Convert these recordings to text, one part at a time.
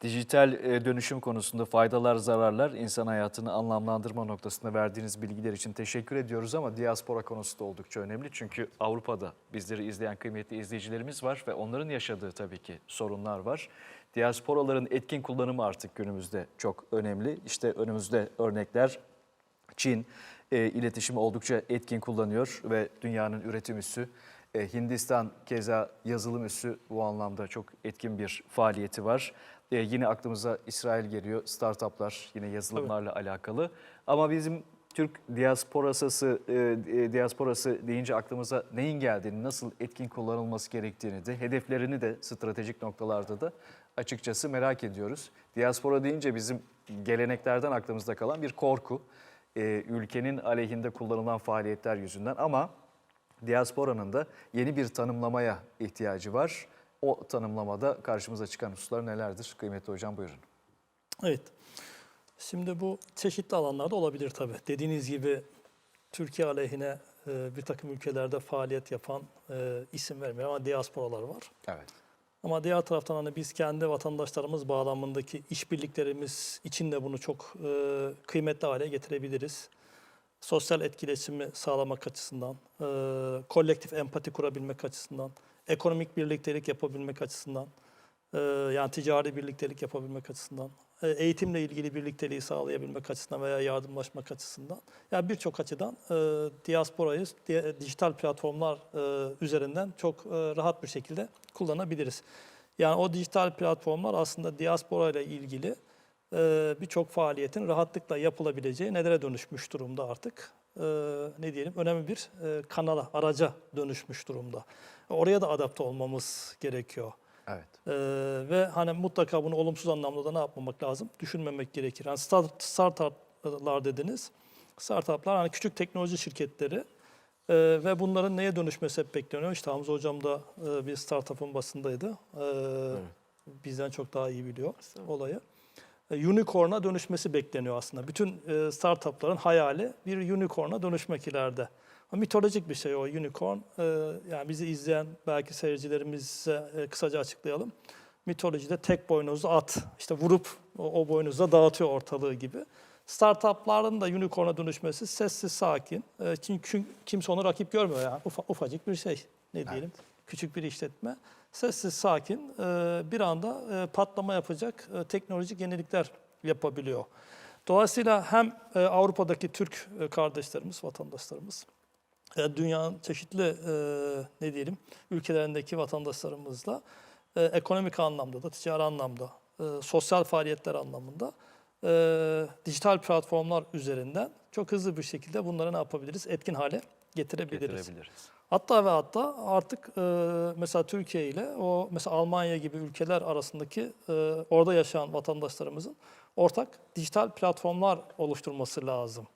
Dijital e, dönüşüm konusunda faydalar, zararlar, insan hayatını anlamlandırma noktasında verdiğiniz bilgiler için teşekkür ediyoruz ama diaspora konusu da oldukça önemli. Çünkü Avrupa'da bizleri izleyen kıymetli izleyicilerimiz var ve onların yaşadığı tabii ki sorunlar var. Diasporaların etkin kullanımı artık günümüzde çok önemli. İşte önümüzde örnekler Çin e, iletişimi oldukça etkin kullanıyor ve dünyanın üretim üssü. E, Hindistan keza yazılım üssü bu anlamda çok etkin bir faaliyeti var. E, yine aklımıza İsrail geliyor, startuplar yine yazılımlarla alakalı. Ama bizim Türk diasporası, e, e, diasporası deyince aklımıza neyin geldiğini, nasıl etkin kullanılması gerektiğini de, hedeflerini de stratejik noktalarda da açıkçası merak ediyoruz. Diaspora deyince bizim geleneklerden aklımızda kalan bir korku. E, ülkenin aleyhinde kullanılan faaliyetler yüzünden ama diasporanın da yeni bir tanımlamaya ihtiyacı var. O tanımlamada karşımıza çıkan hususlar nelerdir? Kıymetli hocam buyurun. Evet. Şimdi bu çeşitli alanlarda olabilir tabii. Dediğiniz gibi Türkiye aleyhine e, bir takım ülkelerde faaliyet yapan e, isim vermiyor ama diasporalar var. Evet. Ama diğer taraftan hani biz kendi vatandaşlarımız bağlamındaki işbirliklerimiz için de bunu çok e, kıymetli hale getirebiliriz. Sosyal etkileşimi sağlamak açısından, e, kolektif empati kurabilmek açısından, ekonomik birliktelik yapabilmek açısından, e, yani ticari birliktelik yapabilmek açısından, e, eğitimle ilgili birlikteliği sağlayabilmek açısından veya yardımlaşmak açısından. Yani birçok açıdan e, diasporayı di- dijital platformlar e, üzerinden çok rahat bir şekilde kullanabiliriz. Yani o dijital platformlar aslında diaspora ile ilgili birçok faaliyetin rahatlıkla yapılabileceği nelere dönüşmüş durumda artık. E, ne diyelim önemli bir e, kanala, araca dönüşmüş durumda. Oraya da adapte olmamız gerekiyor. Evet. Ee, ve hani mutlaka bunu olumsuz anlamda da ne yapmamak lazım? Düşünmemek gerekir. Yani start, startuplar dediniz. Startuplar hani küçük teknoloji şirketleri Ee, ve bunların neye dönüşmesi hep bekleniyor. İşte Hamza Hocam da e, bir startup'ın basındaydı. Ee, Bizden çok daha iyi biliyor olayı. Unicorn'a dönüşmesi bekleniyor aslında. Bütün e, startupların hayali bir unicorn'a dönüşmek ileride. Mitolojik bir şey o unicorn. E, yani bizi izleyen belki seyircilerimize e, kısaca açıklayalım. Mitolojide tek boynuzlu at. işte vurup o, boynuzla dağıtıyor ortalığı gibi. Startupların da unicorn'a dönüşmesi sessiz, sakin. Çünkü kimse onu rakip görmüyor yani. Ufa- ufacık bir şey. Ne diyelim? Küçük bir işletme. Sessiz, sakin e, bir anda e, patlama yapacak e, teknolojik yenilikler yapabiliyor. Dolayısıyla hem Avrupa'daki Türk kardeşlerimiz, vatandaşlarımız, dünyanın çeşitli ne diyelim ülkelerindeki vatandaşlarımızla ekonomik anlamda da, ticari anlamda, sosyal faaliyetler anlamında dijital platformlar üzerinden çok hızlı bir şekilde bunları ne yapabiliriz? Etkin hale getirebiliriz. Getirebiliriz. Hatta ve hatta artık e, mesela Türkiye ile o mesela Almanya gibi ülkeler arasındaki e, orada yaşayan vatandaşlarımızın ortak dijital platformlar oluşturması lazım.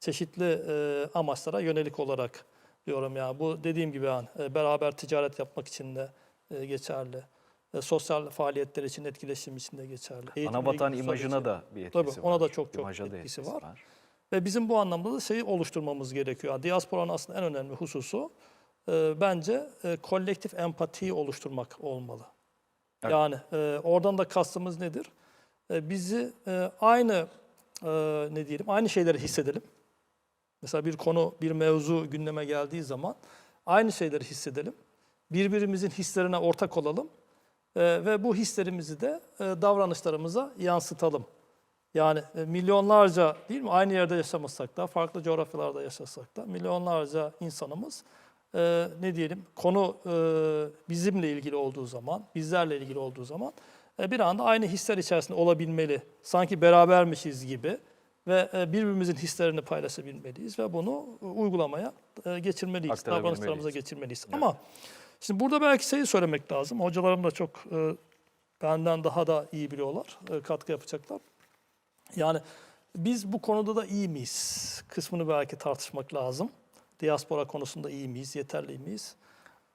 Çeşitli e, amaçlara yönelik olarak diyorum ya. Bu dediğim gibi yani e, beraber ticaret yapmak için de e, geçerli. E, sosyal faaliyetler için, etkileşim için de geçerli. Eğitimle Anavatan ilgili imajına da bir etkisi Tabii, ona var. da çok çok İmaja etkisi etkisi var. Ve bizim bu anlamda da şeyi oluşturmamız gerekiyor. Diasporanın aslında en önemli hususu e, bence e, kolektif empatiyi oluşturmak olmalı. Evet. Yani e, oradan da kastımız nedir? E, bizi e, aynı e, ne diyelim aynı şeyleri hissedelim. Mesela bir konu, bir mevzu gündeme geldiği zaman aynı şeyleri hissedelim. Birbirimizin hislerine ortak olalım E, ve bu hislerimizi de e, davranışlarımıza yansıtalım. Yani e, milyonlarca değil mi aynı yerde yaşamasak da farklı coğrafyalarda yaşasak da milyonlarca insanımız e, ne diyelim konu e, bizimle ilgili olduğu zaman, bizlerle ilgili olduğu zaman e, bir anda aynı hisler içerisinde olabilmeli. Sanki berabermişiz gibi ve e, birbirimizin hislerini paylaşabilmeliyiz ve bunu e, uygulamaya e, geçirmeliyiz, davranışlarımıza geçirmeliyiz. Ama şimdi burada belki şeyi söylemek lazım. Hocalarım da çok e, benden daha da iyi biliyorlar, e, katkı yapacaklar. Yani biz bu konuda da iyi miyiz? Kısmını belki tartışmak lazım. Diaspora konusunda iyi miyiz, yeterli miyiz?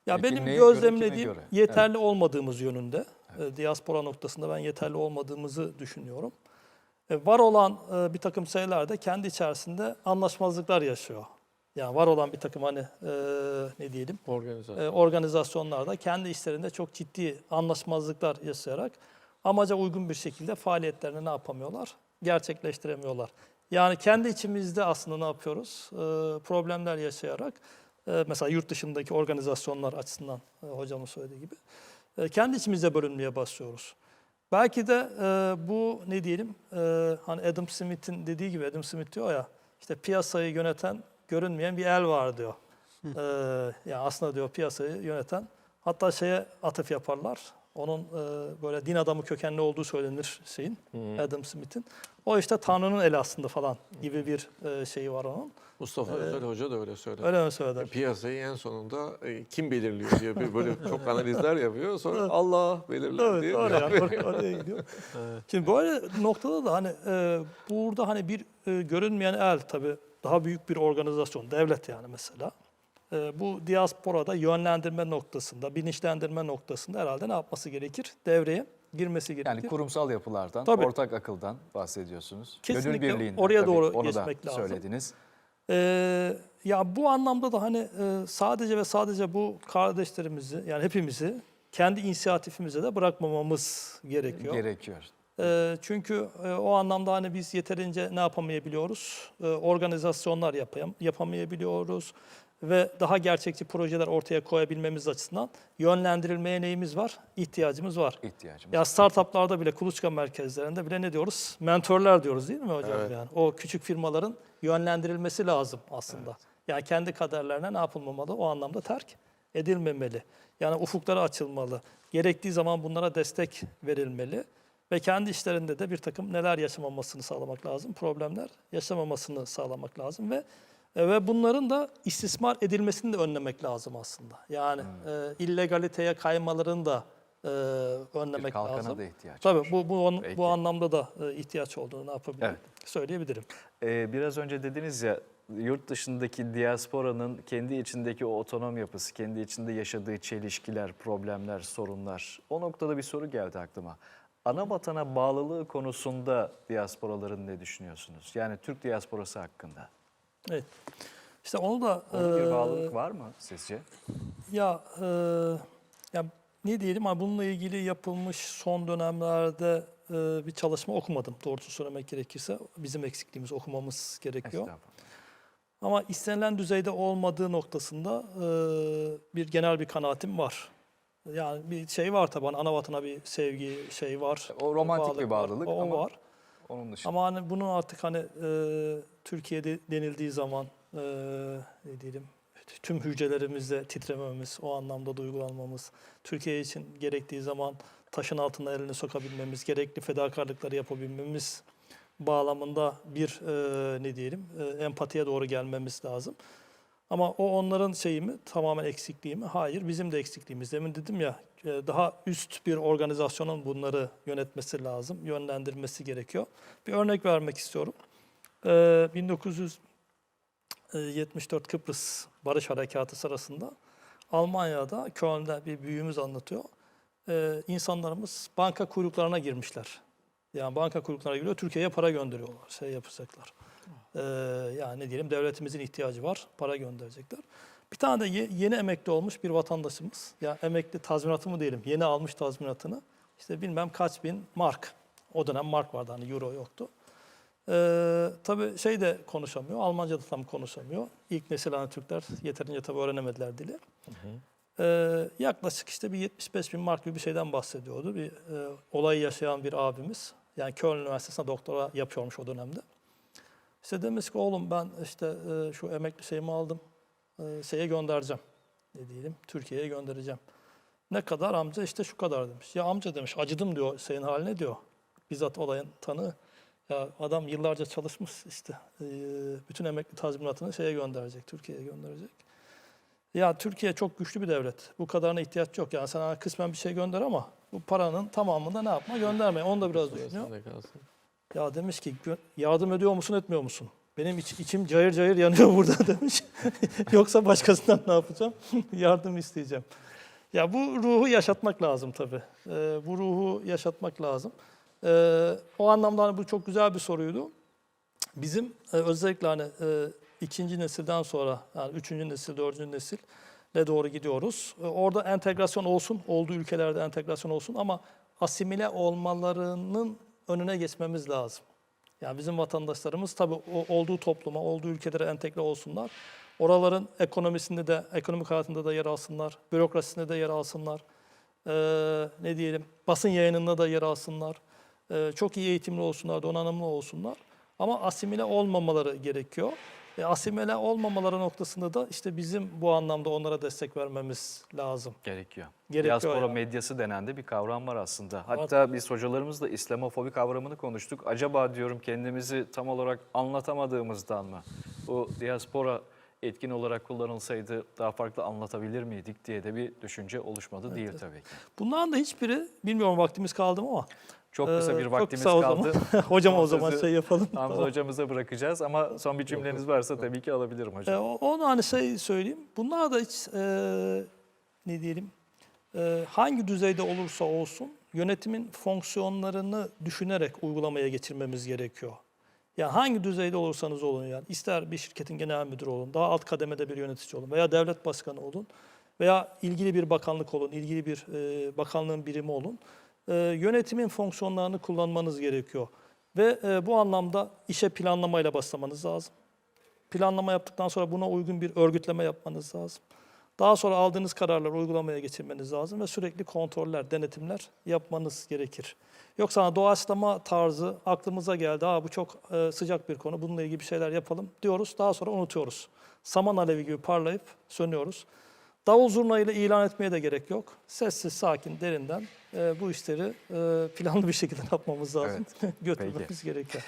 Ya Peki benim göre, gözlemlediğim göre? yeterli olmadığımız yönünde. E, Diaspora noktasında ben yeterli olmadığımızı düşünüyorum. E, var olan e, bir takım şeyler de kendi içerisinde anlaşmazlıklar yaşıyor. Yani var olan bir takım hani e, ne diyelim Organizasyon. e, organizasyonlarda kendi işlerinde çok ciddi anlaşmazlıklar yaşayarak amaca uygun bir şekilde faaliyetlerini ne yapamıyorlar? Gerçekleştiremiyorlar. Yani kendi içimizde aslında ne yapıyoruz? Ee, problemler yaşayarak, e, mesela yurt dışındaki organizasyonlar açısından e, hocamın söylediği gibi, e, kendi içimizde bölünmeye başlıyoruz. Belki de e, bu ne diyelim, e, hani Adam Smith'in dediği gibi, Adam Smith diyor ya, işte piyasayı yöneten görünmeyen bir el var diyor. E, yani aslında diyor piyasayı yöneten, hatta şeye atıf yaparlar. Onun e, böyle din adamı kökenli olduğu söylenir şeyin, Adam Smith'in. O işte Tanrı'nın eli aslında falan gibi bir e, şeyi var onun. Mustafa Özel Hoca da öyle söyler. Öyle mi söyler? Piyasayı en sonunda e, kim belirliyor diye bir böyle çok analizler yapıyor. Sonra Allah belirler Evet, diye. oraya, or- oraya gidiyor. Şimdi böyle noktada da hani e, burada hani bir e, görünmeyen el tabii daha büyük bir organizasyon, devlet yani mesela. E, bu diasporada yönlendirme noktasında, bilinçlendirme noktasında herhalde ne yapması gerekir? Devreye girmesi gerekir. Yani kurumsal yapılardan, Tabii. ortak akıldan bahsediyorsunuz. Kesinlikle Gönül birliğinden. oraya tabii, doğru onu da geçmek lazım. söylediniz. Ee, ya bu anlamda da hani e, sadece ve sadece bu kardeşlerimizi yani hepimizi kendi inisiyatifimize de bırakmamamız gerekiyor. Gerekiyor. Ee, çünkü e, o anlamda hani biz yeterince ne yapamayabiliyoruz? Ee, organizasyonlar yapayım, yapamayabiliyoruz ve daha gerçekçi projeler ortaya koyabilmemiz açısından yönlendirilmeye neyimiz var? İhtiyacımız var. ihtiyacımız. Ya startuplarda bile, kuluçka merkezlerinde bile ne diyoruz? Mentörler diyoruz değil mi hocam? Evet. Yani o küçük firmaların yönlendirilmesi lazım aslında. Yani kendi kaderlerine ne yapılmamalı? O anlamda terk edilmemeli. Yani ufukları açılmalı. Gerektiği zaman bunlara destek verilmeli. Ve kendi işlerinde de bir takım neler yaşamamasını sağlamak lazım. Problemler yaşamamasını sağlamak lazım ve e, ve bunların da istismar edilmesini de önlemek lazım aslında. Yani e, illegaliteye kaymaların da e, bir önlemek kalkana lazım. da ihtiyaç Tabii var. bu bu, Peki. bu anlamda da e, ihtiyaç olduğunu ne yapabilirim? Evet. Söyleyebilirim. Ee, biraz önce dediniz ya yurt dışındaki diasporanın kendi içindeki o otonom yapısı, kendi içinde yaşadığı çelişkiler, problemler, sorunlar. O noktada bir soru geldi aklıma. Ana vatana bağlılığı konusunda diasporaların ne düşünüyorsunuz? Yani Türk diasporası hakkında. Evet. İşte onu da Onun bir e, bağlılık var mı sizce? Ya, e, ya ne diyelim ama bununla ilgili yapılmış son dönemlerde e, bir çalışma okumadım doğrusu söylemek gerekirse. Bizim eksikliğimiz okumamız gerekiyor. Ama istenilen düzeyde olmadığı noktasında e, bir genel bir kanaatim var. Yani bir şey var tabii hani ana vatana bir sevgi şey var. O romantik bir var. bağlılık o ama- var. Onun dışında. Ama hani bunun artık hani e, Türkiye'de denildiği zaman e, ne diyelim tüm hücrelerimizde titrememiz, o anlamda duygulanmamız, Türkiye için gerektiği zaman taşın altına elini sokabilmemiz, gerekli fedakarlıkları yapabilmemiz bağlamında bir e, ne diyelim e, empatiye doğru gelmemiz lazım. Ama o onların şeyi mi, tamamen eksikliği mi? Hayır, bizim de eksikliğimiz. Demin dedim ya, daha üst bir organizasyonun bunları yönetmesi lazım, yönlendirmesi gerekiyor. Bir örnek vermek istiyorum. E, 1974 Kıbrıs Barış Harekatı sırasında Almanya'da, Köln'de bir büyüğümüz anlatıyor. E, insanlarımız banka kuyruklarına girmişler. Yani banka kuyruklarına giriyor, Türkiye'ye para gönderiyorlar, şey yapacaklar. Yani ne diyelim devletimizin ihtiyacı var, para gönderecekler. Bir tane de ye- yeni emekli olmuş bir vatandaşımız, ya emekli tazminatı mı diyelim, yeni almış tazminatını, işte bilmem kaç bin mark. O dönem mark vardı hani euro yoktu. Ee, tabii şey de konuşamıyor, Almanca da tam konuşamıyor. İlk nesil hani Türkler yeterince tabii öğrenemediler dili. Ee, yaklaşık işte bir 75 bin mark gibi bir şeyden bahsediyordu. Bir e, olayı yaşayan bir abimiz. Yani Köln Üniversitesi'nde doktora yapıyormuş o dönemde. İşte demiş ki oğlum ben işte e, şu emekli şeyimi aldım. E, şeye göndereceğim. Ne diyelim Türkiye'ye göndereceğim. Ne kadar amca işte şu kadar demiş. Ya amca demiş acıdım diyor senin haline diyor. Bizzat olayın tanığı. Ya adam yıllarca çalışmış işte e, bütün emekli tazminatını şeye gönderecek, Türkiye'ye gönderecek. Ya Türkiye çok güçlü bir devlet. Bu kadarına ihtiyaç yok. Yani sana kısmen bir şey gönder ama bu paranın tamamını da ne yapma gönderme. Onu da biraz düşünüyor. Ya demiş ki "Gö- yardım ediyor musun etmiyor musun? Benim iç- içim cayır cayır yanıyor burada demiş. Yoksa başkasından ne yapacağım? yardım isteyeceğim. Ya bu ruhu yaşatmak lazım tabii. Ee, bu ruhu yaşatmak lazım. Ee, o anlamda hani bu çok güzel bir soruydu. Bizim e, özellikle hani e, ikinci nesilden sonra yani üçüncü nesil, dördüncü nesille doğru gidiyoruz. E, orada entegrasyon olsun, olduğu ülkelerde entegrasyon olsun ama asimile olmalarının önüne geçmemiz lazım. Yani bizim vatandaşlarımız tabii olduğu topluma, olduğu ülkelere entegre olsunlar. Oraların ekonomisinde de, ekonomik hayatında da yer alsınlar, bürokrasisinde de yer alsınlar. Ee, ne diyelim, basın yayınında da yer alsınlar. Ee, çok iyi eğitimli olsunlar, donanımlı olsunlar. Ama asimile olmamaları gerekiyor. E, asimile olmamaları noktasında da işte bizim bu anlamda onlara destek vermemiz lazım. Gerekiyor. Gerekiyor Diaspora yani. medyası denen de bir kavram var aslında. Hatta biz hocalarımızla İslamofobi kavramını konuştuk. Acaba diyorum kendimizi tam olarak anlatamadığımızdan mı? Bu diaspora etkin olarak kullanılsaydı daha farklı anlatabilir miydik diye de bir düşünce oluşmadı değil tabii ki. Bunların da hiçbiri, bilmiyorum vaktimiz kaldı mı ama. Çok kısa e, bir çok vaktimiz zaman. kaldı. Hocam o zaman şey yapalım. Hamza hocamıza bırakacağız ama son bir cümleniz varsa tabii ki alabilirim hocam. o- onu hani şey söyleyeyim. Bunlar da hiç e, ne diyelim e, hangi düzeyde olursa olsun yönetimin fonksiyonlarını düşünerek uygulamaya geçirmemiz gerekiyor. Yani hangi düzeyde olursanız olun yani ister bir şirketin genel müdürü olun, daha alt kademede bir yönetici olun veya devlet başkanı olun veya ilgili bir bakanlık olun, ilgili bir e, bakanlığın birimi olun. E, yönetimin fonksiyonlarını kullanmanız gerekiyor. Ve e, bu anlamda işe planlamayla başlamanız lazım. Planlama yaptıktan sonra buna uygun bir örgütleme yapmanız lazım. Daha sonra aldığınız kararları uygulamaya geçirmeniz lazım ve sürekli kontroller, denetimler yapmanız gerekir. Yoksa hani doğaçlama tarzı aklımıza geldi. Aa bu çok e, sıcak bir konu. Bununla ilgili bir şeyler yapalım diyoruz. Daha sonra unutuyoruz. Saman alevi gibi parlayıp sönüyoruz. Davul zurnayla ilan etmeye de gerek yok. Sessiz, sakin, derinden e, bu işleri e, planlı bir şekilde yapmamız lazım. Götürmemiz gerekiyor.